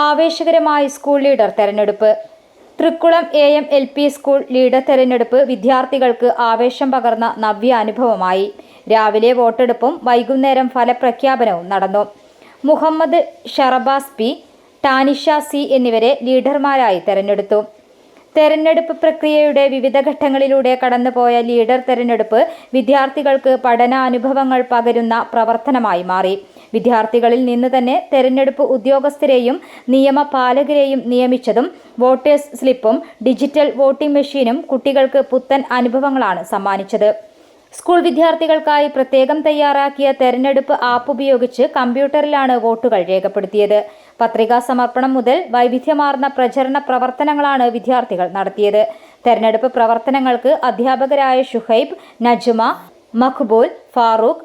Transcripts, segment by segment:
ആവേശകരമായ school leader തെരഞ്ഞെടുപ്പ്. Thrikkulam A M L P school leader തെരഞ്ഞെടുപ്പ് വിദ്യാർത്ഥികൾക്ക് ആവേശം പകർന്ന നവ്യ അനുഭവമായി. രാവിലെ വോട്ടെടുപ്പും വൈകുന്നേരം ഫലപ്രഖ്യാപനവും നടന്നു. മുഹമ്മദ് ഷറബാസ് പി ടാനിഷ സി എന്നിവരെ ലീഡർമാരായി തെരഞ്ഞെടുത്തു. തെരഞ്ഞെടുപ്പ് പ്രക്രിയയുടെ വിവിധ ഘട്ടങ്ങളിലൂടെ കടന്നുപോയ ലീഡർ തെരഞ്ഞെടുപ്പ് വിദ്യാർത്ഥികൾക്ക് പഠനാനുഭവങ്ങൾ പകരുന്ന പ്രവർത്തനമായി മാറി. വിദ്യാർത്ഥികളിൽ നിന്ന് തന്നെ തെരഞ്ഞെടുപ്പ് ഉദ്യോഗസ്ഥരെയും നിയമപാലകരെയും നിയമിച്ചതും വോട്ടേഴ്സ് സ്ലിപ്പും ഡിജിറ്റൽ വോട്ടിംഗ് മെഷീനും കുട്ടികൾക്ക് പുത്തൻ അനുഭവങ്ങളാണ് സമ്മാനിച്ചത്. സ്കൂൾ വിദ്യാർത്ഥികൾക്കായി പ്രത്യേകം തയ്യാറാക്കിയ തെരഞ്ഞെടുപ്പ് ആപ്പ് ഉപയോഗിച്ച് കമ്പ്യൂട്ടറിലാണ് വോട്ടുകൾ രേഖപ്പെടുത്തിയത്. പത്രികാ സമർപ്പണം മുതൽ വൈവിധ്യമാർന്ന പ്രചരണ പ്രവർത്തനങ്ങളാണ് വിദ്യാർത്ഥികൾ നടത്തിയത്. തെരഞ്ഞെടുപ്പ് പ്രവർത്തനങ്ങൾക്ക് അധ്യാപകരായ Shuhaib Najma Maqbool Farooq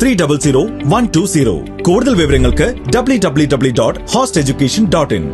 three double zero one two zero കൂടുതൽ വിവരങ്ങൾക്ക് W W W dot host education dot in